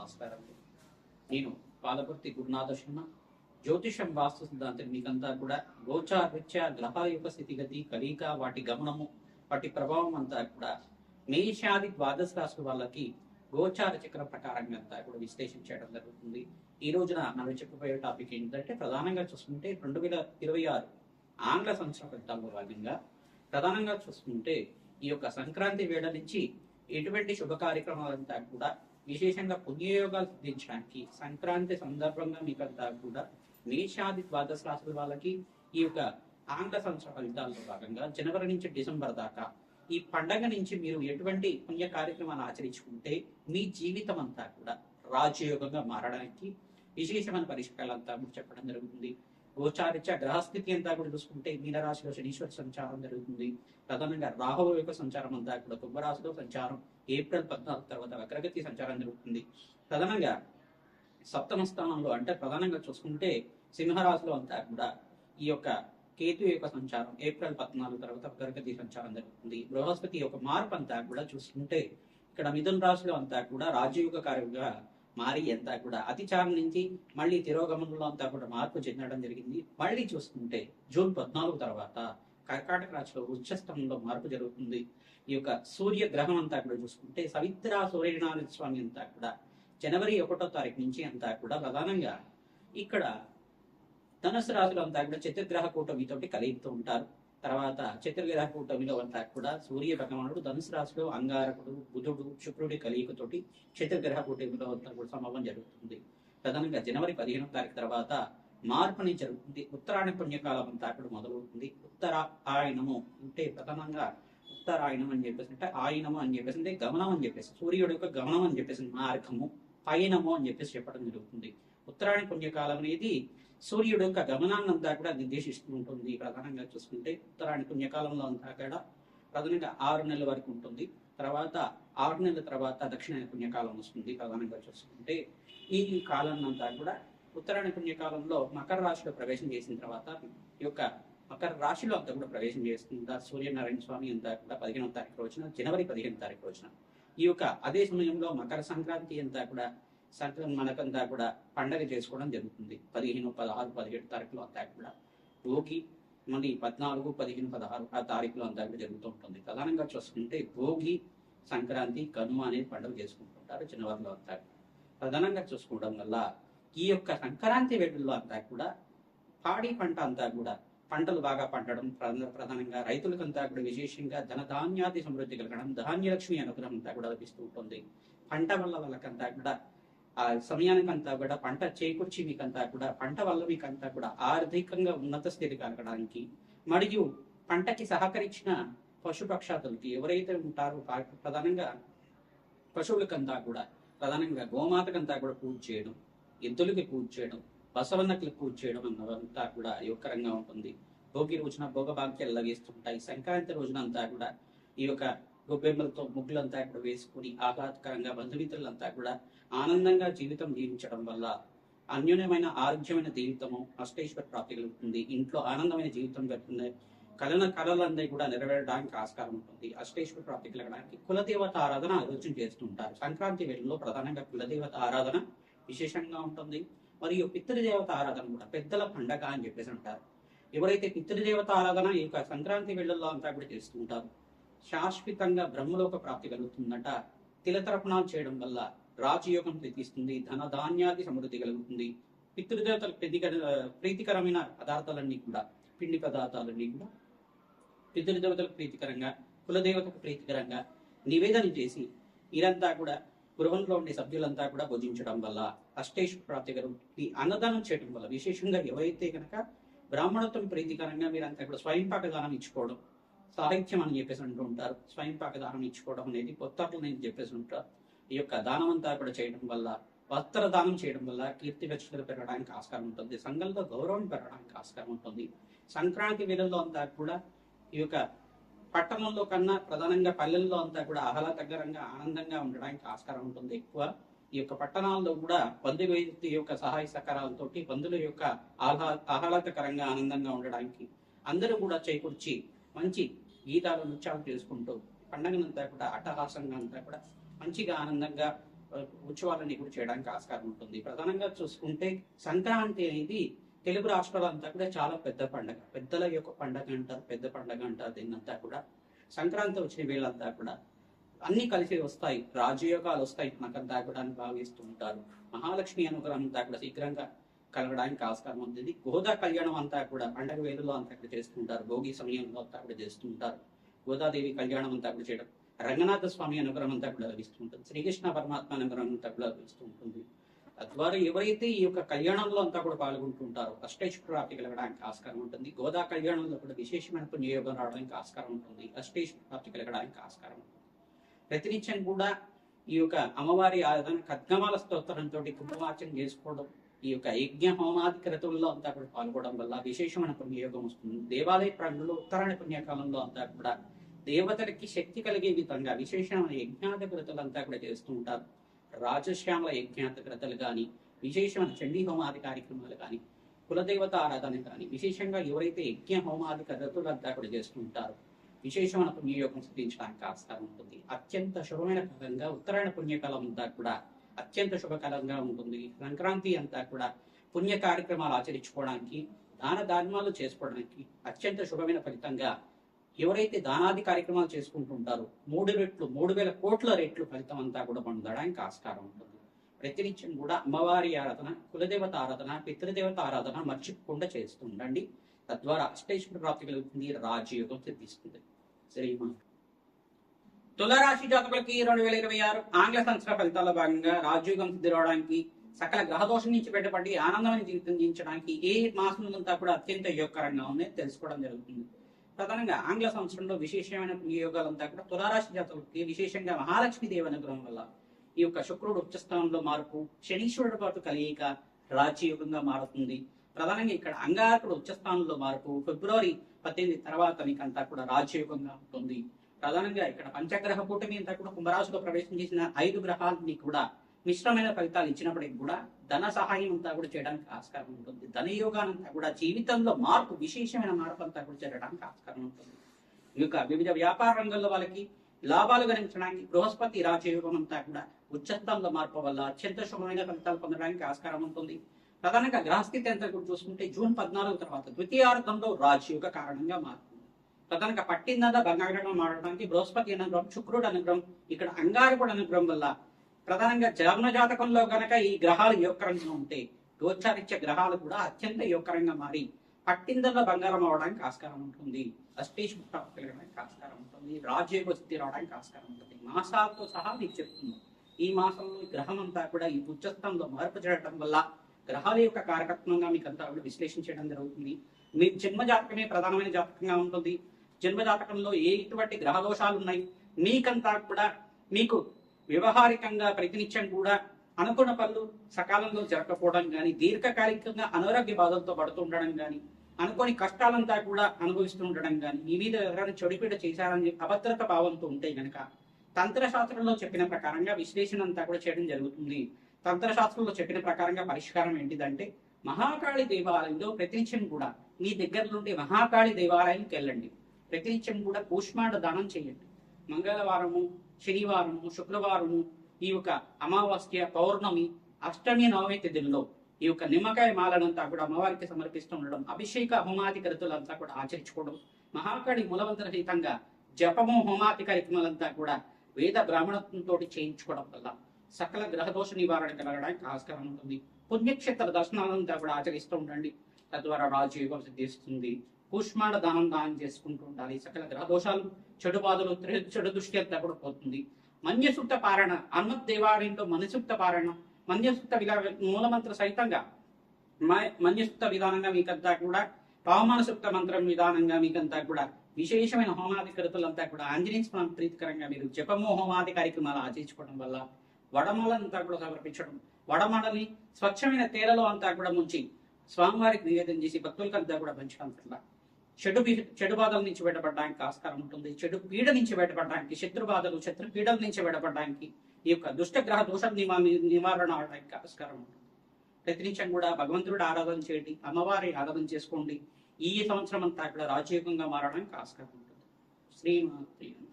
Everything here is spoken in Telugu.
నమస్కారం. నేను పాలపర్తి గురునాథ శర్మ జ్యోతిషం వాస్తు సిద్ధాంతం మీకంతా కూడా గోచారీత్యా గ్రహాల యొక్క స్థితిగతి కలీక వాటి గమనము వాటి ప్రభావం అంతా కూడా మేషాది ద్వాదశ రాశి వాళ్ళకి గోచార చక్ర ప్రకారంగా అంతా కూడా విశ్లేషణ చేయడం జరుగుతుంది. ఈ రోజున మనం చెప్పబోయే టాపిక్ ఏంటంటే ప్రధానంగా చూసుకుంటే రెండు వేల ఇరవై ఆరు ఆంగ్ల సంవత్సర ఫలితాల్లో భాగంగా ప్రధానంగా చూసుకుంటే ఈ యొక్క సంక్రాంతి వేళ నుంచి ఎటువంటి శుభ కార్యక్రమాలంతా కూడా విశేషంగా పుణ్యయోగాలు సిద్ధించడానికి సంక్రాంతి సందర్భంగా మీకంతా కూడా మేషాది ద్వాదశ రాశుల వాళ్ళకి ఈ యొక్క ఆంగ్ల సంవత్సర ఫలితాల్లో భాగంగా జనవరి నుంచి డిసెంబర్ దాకా ఈ పండగ నుంచి మీరు ఎటువంటి పుణ్య కార్యక్రమాలు ఆచరించుకుంటే మీ జీవితం అంతా కూడా రాజయోగంగా మారడానికి విశేషమైన పరిష్కారాలంతా చెప్పడం జరుగుతుంది. గోచారిత్య గ్రహస్థితి అంతా కూడా చూసుకుంటే మీనరాశిలో శనీశ్వర సంచారం జరుగుతుంది. ప్రధానంగా రాహువు యొక్క సంచారం అంతా కూడా కుంభరాశిలో సంచారం. ఏప్రిల్ పద్నాలుగు తర్వాత వక్రగతి సంచారం జరుగుతుంది. ప్రధానంగా సప్తమ స్థానంలో అంటే ప్రధానంగా చూసుకుంటే సింహరాశిలో అంతా కూడా ఈ యొక్క కేతు యొక్క సంచారం ఏప్రిల్ పద్నాలుగు తర్వాత వక్రగతి సంచారం జరుగుతుంది. బృహస్పతి యొక్క మార్పు అంతా కూడా చూసుకుంటే ఇక్కడ మిథున రాశిలో అంతా కూడా రాజయోగ కార్యంగా మారి అంతా కూడా అతిచారం నుంచి మళ్ళీ తిరోగమనంలో అంతా కూడా మార్పు చెందడం జరిగింది. మళ్ళీ చూసుకుంటే జూన్ పద్నాలుగు తర్వాత కర్కాటక రాశిలో ఉచ్చస్థంలో మార్పు జరుగుతుంది. ఈ యొక్క సూర్య గ్రహం అంతా కూడా చూసుకుంటే సవిత్ర సూర్యనారాయణ స్వామి అంతా కూడా జనవరి ఒకటో తారీఖు నుంచి అంతా కూడా ప్రధానంగా ఇక్కడ ధనుసు రాశులు అంతా కూడా చతుర్గ్రహ కూటమితోటి కలుగుతూ ఉంటారు. తర్వాత చతుర్గ్రహ కూటమిలో అంతా కూడా సూర్య భగవానుడు ధనుసు రాశిలో అంగారకుడు బుధుడు శుక్రుడి కలియుకతోటి చతుర్గ్రహ కూటమిలో అంతా కూడా సంభవం జరుగుతుంది. ప్రధానంగా జనవరి పదిహేనో తారీఖు తర్వాత మార్పు జరుగుతుంది. ఉత్తరాయణ పుణ్యకాలం అంతా కూడా మొదలవుతుంది. ఉత్తర ఆయనము అంటే ప్రధానంగా ఉత్తరాయణం అని చెప్పేసి అంటే ఆయనము అని చెప్పేసి అంటే గమనం అని చెప్పేసి సూర్యుడు యొక్క గమనం అని చెప్పేసి మార్గము పయనము అని చెప్పేసి చెప్పడం జరుగుతుంది. ఉత్తరాయణ పుణ్యకాలం అనేది సూర్యుడు యొక్క గమనాన్ని అంతా కూడా నిర్దేశిస్తూ ఉంటుంది. ప్రధానంగా చూసుకుంటే ఉత్తరాయణ పుణ్యకాలంలో అంతా కూడా ప్రధానంగా ఆరు నెలల వరకు ఉంటుంది. తర్వాత ఆరు నెలల తర్వాత దక్షిణ పుణ్యకాలం వస్తుంది ప్రధానంగా చూసుకుంటే. ఈ కాలం అంతా కూడా ఉత్తరాయణ పుణ్యకాలంలో మకర రాశిలో ప్రవేశం చేసిన తర్వాత ఈ యొక్క మకర రాశిలో అంతా కూడా ప్రవేశం చేస్తుంది? సూర్యనారాయణ స్వామి అంతా కూడా పదిహేనవ తారీఖు రోజున జనవరి పదిహేను తారీఖు రోజున. ఈ యొక్క అదే సమయంలో మకర సంక్రాంతి అంతా కూడా సంక్రాంతి మనకంతా కూడా పండగ చేసుకోవడం జరుగుతుంది. పదిహేను పదహారు పదిహేడు తారీఖులో అంతా కూడా. భోగి మళ్ళీ పద్నాలుగు పదిహేను పదహారు ఆ తారీఖులో అంతా కూడా జరుగుతూ ఉంటుంది. ప్రధానంగా చూసుకుంటే భోగి సంక్రాంతి కనుమ అనేది పండుగ చేసుకుంటుంటారు చిన్నవారిలో అంతా ప్రధానంగా చూసుకోవడం వల్ల ఈ యొక్క సంక్రాంతి వేడుల్లో అంతా కూడా పాడి పంట అంతా కూడా పంటలు బాగా పండడం ప్రధా- ప్రధానంగా రైతులకంతా కూడా విశేషంగా ధనధాన్యాది సమృద్ధి కలగడం ధాన్యలక్ష్మి అనుగ్రహం అంతా కూడా లభిస్తూ ఉంటుంది. పంట వల్ల వాళ్ళకంతా కూడా ఆ సమయానికంతా కూడా పంట చేకూర్చి మీకంతా కూడా పంట వల్ల మీకంతా కూడా ఆర్థికంగా ఉన్నత స్థితి కలగడానికి మరియు పంటకి సహకరించిన పశుపక్షాదులకి ఎవరైతే ఉంటారో ప్రధానంగా పశువులకంతా కూడా ప్రధానంగా గోమాతకంతా కూడా పూజ చేయడం ఎద్దులకి పూజ చేయడం బసవన్నకి పూజ చేయడం అన్నదంతా కూడా యువకరంగా ఉంటుంది. భోగి రోజున భోగభాగ్యాలు లభిస్తుంటాయి. సంక్రాంతి రోజున అంతా కూడా ఈ యొక్క గొబ్బెమ్మలతో ముగ్గులంతా కూడా వేసుకుని ఆహ్లాదకరంగా బంధుమిత్రులంతా కూడా ఆనందంగా జీవితం జీవించడం వల్ల అన్యోన్యమైన ఆరోగ్యమైన జీవితము అష్టేశ్వర ప్రాప్తి కలుగుతుంది. ఇంట్లో ఆనందమైన జీవితం జరుగుతుంది కలన కళలన్నీ కూడా నెరవేరడానికి ఆస్కారం ఉంటుంది. అష్టేశ్వర ప్రాప్తి కలగడానికి కులదేవత ఆరాధన ఆలోచన చేస్తుంటారు సంక్రాంతి వేళల్లో ప్రధానంగా కులదేవత ఆరాధన విశేషంగా ఉంటుంది. మరియు పితృదేవత ఆరాధన కూడా పెద్దల పండగ అని చెప్పేసి అంటారు. ఎవరైతే పితృదేవత ఆరాధన ఈ యొక్క సంక్రాంతి వేళల్లో అంతా కూడా చేస్తూ ఉంటారు. శాశ్వతంగా బ్రహ్మలోక ప్రాప్తి కలుగుతుందట. తిలతర్పణాలు చేయడం వల్ల రాజయోగం ప్రీతిస్తుంది ధన ధాన్యాది సమృద్ధి కలుగుతుంది. పితృదేవతలకు ప్రీతికర ప్రీతికరమైన పదార్థాలన్నీ కూడా పిండి పదార్థాలన్నీ కూడా పితృదేవతలకు ప్రీతికరంగా కులదేవతకు ప్రీతికరంగా నివేదన చేసి వీరంతా కూడా గృహంలో ఉండే సభ్యులంతా కూడా భుజించడం వల్ల అష్టేశ్వర ప్రాప్తి కలుగుతుంది అన్నదానం చేయడం వల్ల విశేషంగా ఎవరైతే కనుక బ్రాహ్మణత్వం ప్రీతికరంగా మీరంతా కూడా స్వయంపాక దానం ఇచ్చుకోవడం సాహిత్యం అని చెప్పేసి అంటూ ఉంటారు. స్వయంపాక దానం ఇచ్చుకోవడం అనేది కొత్తట్లు నేను చెప్పేసి ఉంటారు. ఈ యొక్క దానం అంతా కూడా చేయడం వల్ల వస్త్ర దానం చేయడం వల్ల కీర్తి ప్రతిష్టలు పెరగడానికి ఆస్కారం ఉంటుంది. సంఘంలో గౌరవం పెరగడానికి ఆస్కారం ఉంటుంది. సంక్రాంతి వేళల్లో అంతా కూడా ఈ యొక్క పట్టణంలో కన్నా ప్రధానంగా పల్లెల్లో అంతా కూడా ఆహ్లాదకరంగా ఆనందంగా ఉండడానికి ఆస్కారం ఉంటుంది. ఎక్కువ ఈ యొక్క పట్టణాల్లో కూడా బంధువేది యొక్క సహాయ సహకారాలతోటి బంధువుల యొక్క ఆహ్లా ఆహ్లాదకరంగా ఆనందంగా ఉండడానికి అందరూ కూడా చేకూర్చి మంచి గీతాలు నృత్యాలు చేసుకుంటూ పండగనంతా కూడా అట్టహాసంగా అంతా కూడా మంచిగా ఆనందంగా ఉత్సవాలన్నీ కూడా చేయడానికి ఆస్కారం ఉంటుంది. ప్రధానంగా చూసుకుంటే సంక్రాంతి అనేది తెలుగు రాష్ట్రాలంతా కూడా చాలా పెద్ద పండగ. పెద్దల యొక్క పండగ అంటారు పెద్ద పండగ అంటారు దీన్నంతా కూడా. సంక్రాంతి వచ్చిన వీళ్ళంతా కూడా అన్ని కలిసి వస్తాయి. రాజయోగాలు వస్తాయి. మనకంతా కూడా అని భావిస్తూ ఉంటారు మహాలక్ష్మి అనుగ్రహం అంతా కూడా శీఘ్రంగా కలగడానికి ఆస్కారం ఉంటుంది గోదా కళ్యాణం అంతా కూడా పండగ వేలులో అంతా కూడా చేస్తుంటారు. భోగి సమయంలో అంతా కూడా చేస్తుంటారు. గోదాదేవి కళ్యాణం అంతా కూడా చేయడం రంగనాథ స్వామి అనుగ్రహం అంతా కూడా లభిస్తుంటుంది శ్రీకృష్ణ పరమాత్మ అనుగ్రహం అంతా కూడా లభిస్తూ ఉంటుంది. తద్వారా ఎవరైతే ఈ యొక్క కళ్యాణంలో అంతా కూడా పాల్గొంటుంటారో అష్టేశ్వర రాత్రి కలగడానికి ఆస్కారం ఉంటుంది. గోదా కళ్యాణంలో కూడా విశేషమైన పుణ్యయోగం రావడానికి ఆస్కారం ఉంటుంది. అష్టేశ్వర రాత్రి కలగడానికి ఆస్కారం ఉంటుంది. ప్రతినిత్యం కూడా ఈ యొక్క అమ్మవారి ఆరాధన కద్గమాల స్తోత్రంతో కుంకుమార్చన చేసుకోవడం ఈ యొక్క యజ్ఞ హోమాది క్రతువుల్లో అంతా కూడా పాల్గొనడం వల్ల విశేషమైన పుణ్యయోగం వస్తుంది. దేవాలయ ప్రాంగంలో ఉత్తరాయణ పుణ్యకాలంలో అంతా కూడా దేవతలకి శక్తి కలిగే విధంగా విశేషమైన యజ్ఞాత క్రతులు అంతా కూడా చేస్తూ ఉంటారు. రాజశ్యామల యజ్ఞాత క్రతులు కానీ విశేషమైన చండీ హోమాది కార్యక్రమాలు కానీ కులదేవత ఆరాధన కానీ విశేషంగా ఎవరైతే యజ్ఞ హోమాది క్రతులు అంతా కూడా చేస్తూ ఉంటారో విశేషమైన పుణ్యయోగం సిద్ధించడానికి ఆస్కారం ఉంటుంది. అత్యంత శుభమైన కాలంగా ఉత్తరాయణ పుణ్యకాలం అంతా కూడా అత్యంత శుభకరంగా ఉంటుంది. సంక్రాంతి అంతా కూడా పుణ్య కార్యక్రమాలు ఆచరించుకోవడానికి దాన ధర్మాలు చేసుకోవడానికి అత్యంత శుభమైన ఫలితంగా ఎవరైతే దానాది కార్యక్రమాలు చేసుకుంటుంటారో మూడు రెట్లు మూడు వేల కోట్ల రెట్లు ఫలితం అంతా కూడా పొందడానికి ఆస్కారం ఉంటుంది. ప్రతినిత్యం కూడా అమ్మవారి ఆరాధన కులదేవత ఆరాధన పితృదేవత ఆరాధన మర్చిపోకుండా చేస్తుండండి తద్వారా అష్టేశ్వర ప్రాప్తి కలుగుతుంది రాజయోగం సిద్ధిస్తుంది. శ్రీమా తులరాశి జాతకులకి రెండు వేల ఇరవై ఆరు ఆంగ్ల సంవత్సర ఫలితాల్లో భాగంగా రాజయోగం సిద్ధిరవడానికి సకల గ్రహదోషం నుంచి బయటపడి ఆనందమైన జీవితం జీవించడానికి ఏ మాసములంతా కూడా అత్యంత యోగకరంగా ఉందని తెలుసుకోవడం జరుగుతుంది. ప్రధానంగా ఆంగ్ల సంవత్సరంలో విశేషమైన యోగాలంతా కూడా తులారాశి జాతకులకి విశేషంగా మహాలక్ష్మి దేవి అనుగ్రహం వల్ల ఈ యొక్క శుక్రుడు ఉచ్చస్థానంలో మార్పు శనీశ్వరుడు పాటు కలియిక రాజయోగంగా మారుతుంది. ప్రధానంగా ఇక్కడ అంగారకుడు ఉచ్చస్థానంలో మార్పు ఫిబ్రవరి పద్దెనిమిది తర్వాత మీకంతా కూడా రాజయోగంగా ఉంటుంది. ప్రధానంగా ఇక్కడ పంచగ్రహ కూటమి అంతా కూడా కుంభరాశిలో ప్రవేశం చేసిన ఐదు గ్రహాలని కూడా మిశ్రమైన ఫలితాలు ఇచ్చినప్పటికీ కూడా ధన సహాయం అంతా కూడా చేయడానికి ఆస్కారం ఉంటుంది. ధన యోగానంతా కూడా జీవితంలో మార్పు విశేషమైన మార్పు అంతా కూడా జరగడానికి ఆస్కారం ఉంటుంది. ఇక యొక్క వివిధ వ్యాపార రంగంలో వాళ్ళకి లాభాలు గణించడానికి బృహస్పతి రాజయోగం అంతా కూడా ఉచ్చస్థంలో మార్పు వల్ల అత్యంత శుభమైన ఫలితాలు పొందడానికి ఆస్కారం ఉంటుంది. ప్రధానంగా గ్రహస్థితి అంతా కూడా చూసుకుంటే జూన్ పద్నాలుగు తర్వాత ద్వితీయార్థంలో రాజయోగ కారణంగా మారుతుంది. ప్రధానంగా పట్టిందా బంగారం మారడానికి బృహస్పతి అనుగ్రహం శుక్రుడు అనుగ్రహం ఇక్కడ అంగారకుడు అనుగ్రహం వల్ల ప్రధానంగా జన్మ జాతకంలో గనక ఈ గ్రహాలు యోగకరంగా ఉంటే గోచారిత్య గ్రహాలు కూడా అత్యంత యోగకరంగా మారి పట్టిందల్లో బంగారం అవడానికి ఆస్కారం ఉంటుంది. అస్పేష్ ప్రాప్తి కలగడానికి ఆస్కారం ఉంటుంది. రాజ్యోగ స్థితి రావడానికి ఆస్కారం ఉంటుంది. మాసాలతో సహా మీకు చెప్తుంది ఈ మాసంలో గ్రహం అంతా కూడా ఈ ఉచ్చస్థంలో మార్పు జరగడం వల్ల గ్రహాల యొక్క కారకత్వంగా మీకు అంతా కూడా విశ్లేషించడం జరుగుతుంది. మీ జన్మ జాతకమే ప్రధానమైన జాతకంగా ఉంటుంది. జన్మజాతకంలో ఏ ఇటువంటి గ్రహ దోషాలు ఉన్నాయి మీకంతా కూడా మీకు వ్యవహారికంగా ప్రతినిత్యం కూడా అనుకున్న పనులు సకాలంలో జరగకపోవడం కానీ దీర్ఘకాలికంగా అనారోగ్య బాధలతో పడుతూ ఉండడం కానీ అనుకోని కష్టాలంతా కూడా అనుభవిస్తూ ఉండడం కానీ మీ మీద ఎవరైనా చెడుపీడ చేశారని అభద్రత భావంతో ఉంటే గనక తంత్రశాస్త్రంలో చెప్పిన ప్రకారంగా విశ్లేషణ అంతా కూడా చేయడం జరుగుతుంది. తంత్రశాస్త్రంలో చెప్పిన ప్రకారంగా పరిష్కారం ఏంటిదంటే మహాకాళి దేవాలయంలో ప్రతినిత్యం కూడా మీ దగ్గర నుండి మహాకాళి దేవాలయానికి వెళ్ళండి. ప్రతినిత్యం కూడా కూష్మాండ దానం చేయండి. మంగళవారము శనివారము శుక్రవారము ఈ యొక్క అమావాస్య పౌర్ణమి అష్టమి నవమి తిథుల్లో ఈ యొక్క నిమ్మకాయ మాలనంతా కూడా అమ్మవారికి సమర్పిస్తూ ఉండడం అభిషేక హోమాది కృతులంతా కూడా ఆచరించుకోవడం మహాకాళి మూలవంతర రహితంగా జపము హోమాది కార్యక్రమాలంతా కూడా వేద బ్రాహ్మణత్వంతో చేయించుకోవడం వల్ల సకల గ్రహదోష నివారణ కలగడానికి ఆస్కారం ఉంటుంది. పుణ్యక్షేత్ర దర్శనాలంతా కూడా ఆచరిస్తూ ఉండండి. తద్వారా రాజయోగం సిద్ధిస్తుంది. కూష్మాండ దానం దానం చేసుకుంటూ ఉండాలి. సకల గ్రహదోషాలు చెడు బాధలు చెడు దృష్టి అంతా కూడా పోతుంది మన్యసూక్త పారాయణ హనుమత్ దేవాలయంలో మన్యసూక్త పారాయణ మన్యసూక్త విధా మూలమంత్ర సహితంగా మ- మన్యసూక్త విధానంగా మీకంతా కూడా పవమాన సూక్త మంత్రం విధానంగా మీకంతా కూడా విశేషమైన హోమాది కృతులంతా కూడా ఆంజనేయ స్వామి ప్రీతికరంగా మీరు జపము హోమాది కార్యక్రమాలు ఆచరించుకోవడం వల్ల వడమాలంతా కూడా సమర్పించడం వడమాలని స్వచ్ఛమైన తేలలో అంతా కూడా ముంచి స్వామివారికి నివేదన చేసి భక్తులకంతా కూడా పంచడం వల్ల చెడు చెడు బాధల నుంచి బయటపడడానికి ఆస్కారం ఉంటుంది. చెడు పీడ నుంచి బయటపడడానికి శత్రు బాధలు శత్రు పీడల నుంచి బయటపడడానికి ఈ యొక్క దుష్టగ్రహ దోష నివా- నివారణ అవడానికి ఆస్కారం ఉంటుంది. ప్రతినిత్యం కూడా భగవంతుడు ఆరాధన చేయండి అమ్మవారి ఆరాధన చేసుకోండి. ఈ సంవత్సరం అంతా కూడా రాజయోగంగా మారడానికి ఆస్కారం ఉంటుంది. శ్రీమాత్రి